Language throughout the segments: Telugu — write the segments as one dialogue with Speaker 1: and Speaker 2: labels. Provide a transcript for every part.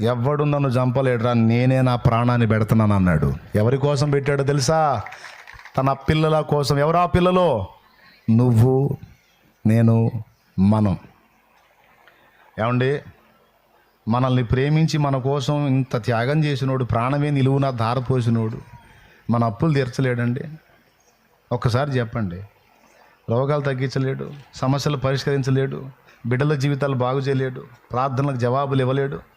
Speaker 1: ఎవడు నన్ను చంపలేడురా నేనే నా ప్రాణాన్ని పెడుతున్నాను అన్నాడు. ఎవరి కోసం పెట్టాడో తెలుసా? తన పిల్లల కోసం. ఎవరా పిల్లలు? నువ్వు నేను మనం. ఏమండి? మనల్ని ప్రేమించి మన కోసం ఇంత త్యాగం చేసినోడు ప్రాణమే నిలువున ధారపోసినోడు మన అప్పులు తీర్చలేడండి. ఒక్కసారి చెప్పండి. రోగాలు తగ్గించలేడు సమస్యలు పరిష్కరించలేడు బిడ్డల జీవితాలు బాగు చేయలేడు ప్రార్థనలకు జవాబులు ఇవ్వలేడు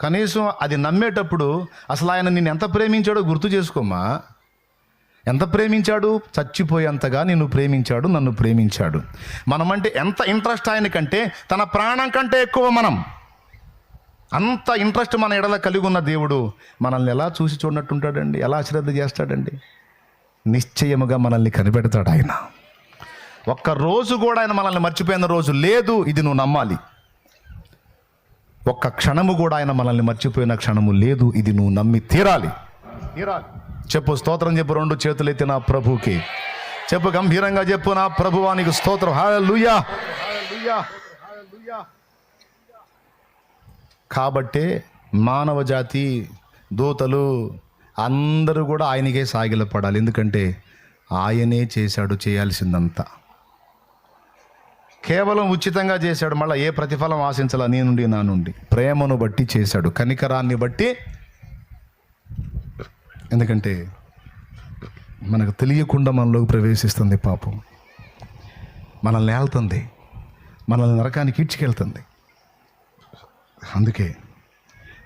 Speaker 1: కనీసం అది నమ్మేటప్పుడు అసలు ఆయన నిన్ను ఎంత ప్రేమించాడో గుర్తు చేసుకోమ్మా. ఎంత ప్రేమించాడు? చచ్చిపోయేంతగా నిన్ను ప్రేమించాడు నన్ను ప్రేమించాడు. మనమంటే ఎంత ఇంట్రెస్ట్ ఆయన కంటే తన ప్రాణం కంటే ఎక్కువ మనం. అంత ఇంట్రెస్ట్ మన ఎడల కలిగి ఉన్న దేవుడు మనల్ని ఎలా చూసి చూడనట్టుంటాడండి? ఎలా అశ్రద్ధ చేస్తాడండి? నిశ్చయముగా మనల్ని కనిపెడతాడు ఆయన. ఒక్క రోజు కూడా ఆయన మనల్ని మర్చిపోయిన రోజు లేదు ఇది నువ్వు నమ్మాలి. ఒక్క క్షణము కూడా ఆయన మనల్ని మర్చిపోయిన క్షణము లేదు. ఇది నువ్వు నమ్మి తీరాలి. తీరాలి. చెప్పు స్తోత్రం చెప్పు రెండు చేతులు ఎత్తి నా ప్రభుకి చెప్పు గంభీరంగా చెప్పు నా ప్రభువానికి స్తోత్రం. హల్లెలూయా. కాబట్టే మానవ జాతి దూతలు అందరూ కూడా ఆయనకే సాగిలపడాలి. ఎందుకంటే ఆయనే చేశాడు చేయాల్సిందంతా. కేవలం ఉచితంగా చేశాడు మళ్ళీ ఏ ప్రతిఫలం ఆశించాల నీ నుండి నా నుండి. ప్రేమను బట్టి చేశాడు కనికరాన్ని బట్టి. ఎందుకంటే మనకు తెలియకుండా మనలోకి ప్రవేశిస్తుంది పాపం. మనల్ని ఏళ్తుంది మనల్ని నరకానికి ఈడ్చుకెళ్తుంది. అందుకే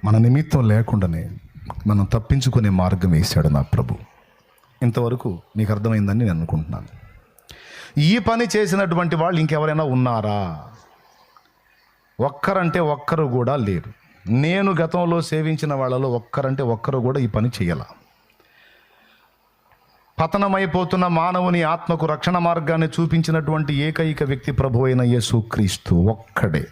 Speaker 1: మన నిమిత్తం లేకుండానే మనం తప్పించుకునే మార్గం వేశాడు నా ప్రభు. ఇంతవరకు నీకు అర్థమైందని నేను అనుకుంటున్నాను. ఈ పని చేసినటువంటి వాళ్ళు ఇంకెవరైనా ఉన్నారా? ఒక్కరంటే ఒక్కరు కూడా లేరు. నేను గతంలో సేవించిన వాళ్ళలో ఒక్కరంటే ఒక్కరు కూడా ఈ పని చేయాల. పతనమైపోతున్న మానవుని ఆత్మకు రక్షణ మార్గాన్ని చూపించినటువంటి ఏకైక వ్యక్తి ప్రభు అయిన యేసుక్రీస్తు ఒక్కడే.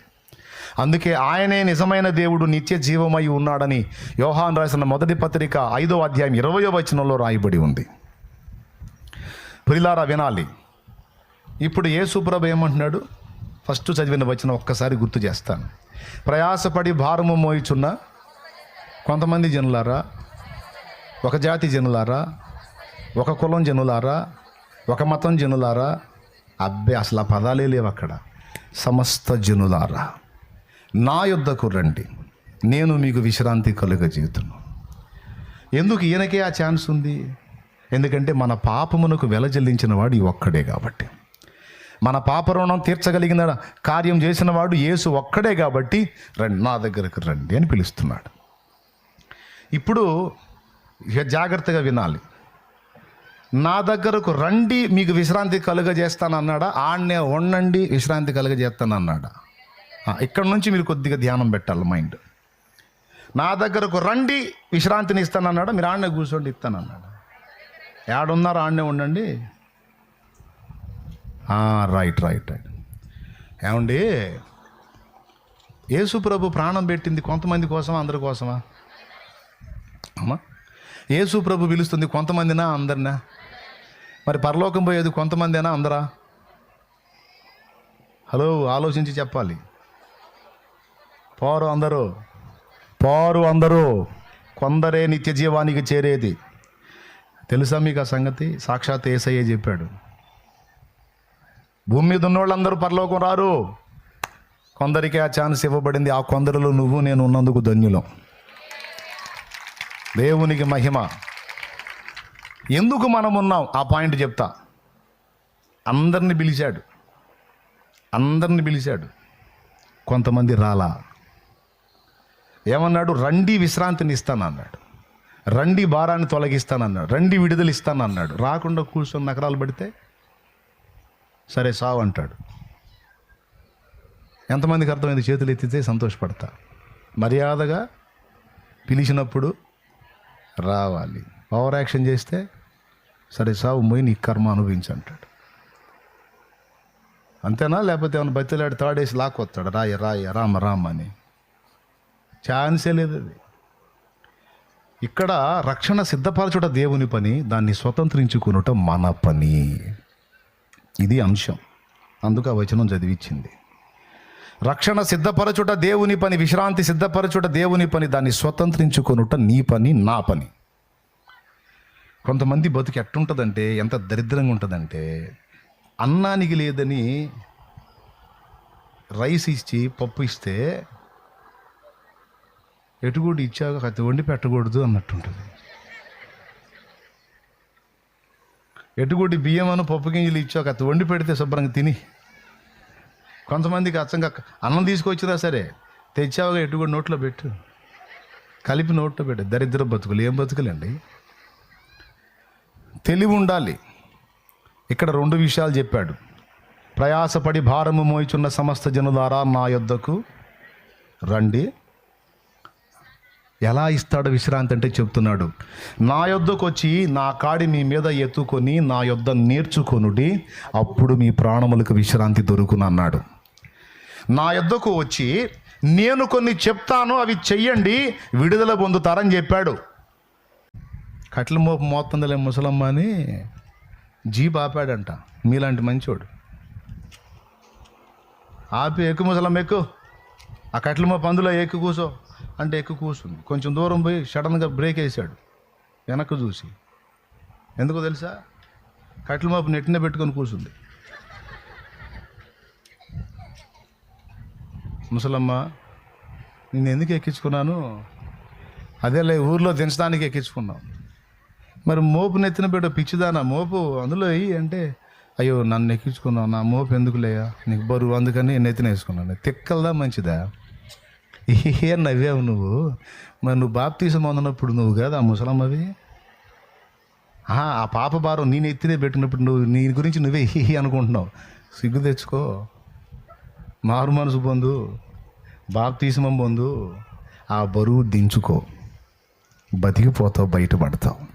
Speaker 1: అందుకే ఆయనే నిజమైన దేవుడు నిత్య జీవమై ఉన్నాడని యోహాన్ రాసిన మొదటి పత్రిక ఐదో అధ్యాయం ఇరవయో వచనంలో రాయబడి ఉంది. ప్రిలారా వినాలి. ఇప్పుడు యేసుప్రభు ఏమంటున్నాడు? ఫస్ట్ చదివిన వచనం ఒక్కసారి గుర్తు చేస్తాను. ప్రయాసపడి భారము మోయిచున్న కొంతమంది జనులారా ఒక జాతి జనులారా ఒక కులం జనులారా ఒక మతం జనులారా అబ్బే అసలు ఆ పదాలే లేవు అక్కడ. సమస్త జనులారా నా యుద్ధకు రండి. నేను మీకు విశ్రాంతి కలుగజేతును ఎందుకు ఈయనకే ఆ ఛాన్స్ ఉంది? ఎందుకంటే మన పాపమునకు వెల చెల్లించిన వాడు ఈ ఒక్కడే కాబట్టి. మన పాప రుణం తీర్చగలిగిన కార్యం చేసిన వాడు యేసు ఒక్కడే కాబట్టి రండి నా దగ్గరకు రండి అని పిలుస్తున్నాడు. ఇప్పుడు ఇక జాగ్రత్తగా వినాలి. నా దగ్గరకు రండి మీకు విశ్రాంతి కలుగజేస్తానన్నాడా? ఆడనే ఉండండి విశ్రాంతి కలుగజేస్తానన్నాడా? అన్నాడా ఇక్కడ నుంచి మీరు కొద్దిగా ధ్యానం పెట్టాలి మైండ్. నా దగ్గరకు రండి విశ్రాంతిని ఇస్తానన్నాడా? మీరు ఆడనే కూర్చోండి ఇస్తానన్నాడా? ఏడున్నారు ఆడనే ఉండండి. రైట్ రైట్ రైట్ ఏమండి? యేసుప్రభు ప్రాణం పెట్టింది కొంతమంది కోసమా అందరి కోసమా? అమ్మా యేసుప్రభు పిలుస్తుంది కొంతమందినా అందరినా? మరి పరలోకం పోయేది కొంతమందేనా అందరా? హలో ఆలోచించి చెప్పాలి. పోరు అందరూ పోరు అందరూ కొందరే నిత్య జీవానికి చేరేది. తెలుసా మీకు ఆ సంగతి? సాక్షాత్ ఏసయ్యే చెప్పాడు. భూమి మీద ఉన్నోళ్ళందరూ పరలోకం రారు. కొందరికి ఆ ఛాన్స్ ఇవ్వబడింది. ఆ కొందరిలో నువ్వు నేను ఉన్నందుకు ధన్యులం. దేవునికి మహిమ. ఎందుకు మనం ఉన్నాం? ఆ పాయింట్ చెప్తా. అందరిని పిలిచాడు. అందరిని పిలిచాడు. కొంతమంది రాలా. ఏమన్నాడు? రండి విశ్రాంతిని ఇస్తాను అన్నాడు రండి భారాన్ని తొలగిస్తానన్నాడు. రండి విడుదల ఇస్తానన్నాడు. రాకుండా కూర్చొని నకరాలు పడితే సరే సావు అంటాడు. ఎంతమందికి అర్థమైంది చేతులు ఎత్తితే సంతోషపడతా? మర్యాదగా పిలిచినప్పుడు రావాలి. ఓవర్ యాక్షన్ చేస్తే సరే సావు పోయి నీ కర్మ అనుభవించి అంటాడు అంతేనా? లేకపోతే ఏమైనా బతిలాడి తాడేసి లాక్కొస్తాడు. రాయ రాయ రామ రామ అని. ఛాన్సే లేదు అది. ఇక్కడ రక్షణ సిద్ధపరచుట దేవుని పని దాన్ని స్వతంత్రించుకునుట మన పని. ఇది అంశం. అందుకు ఆ వచనం చదివించింది రక్షణ సిద్ధపరచుట దేవుని పని విశ్రాంతి సిద్ధపరచుట దేవుని పని దాన్ని స్వతంత్రించుకొనుట నీ పని నా పని. కొంతమంది బతుకు ఎట్టుంటుందంటే ఎంత దరిద్రంగా ఉంటుందంటే అన్నానికి లేదని రైస్ ఇచ్చి పప్పు ఇస్తే ఎటుగుడు ఇచ్చాక అది వండి పెట్టకూడదు అన్నట్టుంటుంది. ఎటుగూడి బియ్యం అను పప్పు గింజలు ఇచ్చాక కత్తి వండి పెడితే శుభ్రంగా తిని. కొంతమందికి అచ్చంగా అన్నం తీసుకొచ్చినా సరే తెచ్చావుగా ఎటుగుడి నోట్లో పెట్టు. కలిపి నోట్లో పెట్టు. దరిద్ర బతుకులు. ఏం బతుకులండి? తెలివి ఉండాలి. ఇక్కడ రెండు విషయాలు చెప్పాడు. ప్రయాసపడి భారము మోయిచున్న సమస్త జనులారా నా యొద్దకు రండి. ఎలా ఇస్తాడు విశ్రాంతి అంటే చెప్తున్నాడు. నా యొద్దకు వచ్చి నా కాడి మీ మీద ఎత్తుకొని నా యొద్ద నేర్చుకొనుడి అప్పుడు మీ ప్రాణములకు విశ్రాంతి దొరుకును అన్నాడు. నా యొద్దకు వచ్చి నేను కొన్ని చెప్తాను అవి చెయ్యండి విడుదల పొందుతారని చెప్పాడు. కట్ల మోపు మోతుందలే ముసలమ్మ అని జీప్ ఆపాడంట మీలాంటి మంచోడు. ఆపి ఎక్కు ముసలమ్మ ఎక్కు ఆ కట్ల మోపు అందులో ఎక్కు కూసో. అంటే ఎక్కు కూర్చుంది. కొంచెం దూరం పోయి సడన్గా బ్రేక్ వేసాడు. వెనక్కు చూసి. ఎందుకో తెలుసా? కట్ల మోపు నెట్టిన పెట్టుకొని కూర్చుంది. ముసలమ్మ నేను ఎందుకు ఎక్కించుకున్నాను? అదేలే ఊర్లో దించడానికి ఎక్కించుకున్నాం. మరి మోపు నెత్తిన బిడ్డ పిచ్చిదానా మోపు? అందులో వెయ్యి అంటే అయ్యో నన్ను ఎక్కించుకున్నావు నా మోపు ఎందుకులేయా నీకు బరువు అందుకని నెత్తిన వేసుకున్నాను. తిక్కలదా మంచిదా? ఏ నవ్వావు నువ్వు? మరి నువ్వు బాప్తీసం పొందినప్పుడు నువ్వు కదా ఆ ముసలమ్మవి ఆహా, ఆ పాప భారం నేను ఎత్తినే పెట్టినప్పుడు నువ్వు నీ గురించి నువ్వే అనుకుంటున్నావు. సిగ్గు తెచ్చుకో. మారు మనసు పొందు. బాప్తీసం పొందు. ఆ బరువు దించుకో. బతికిపోతావు బయటపడతావు.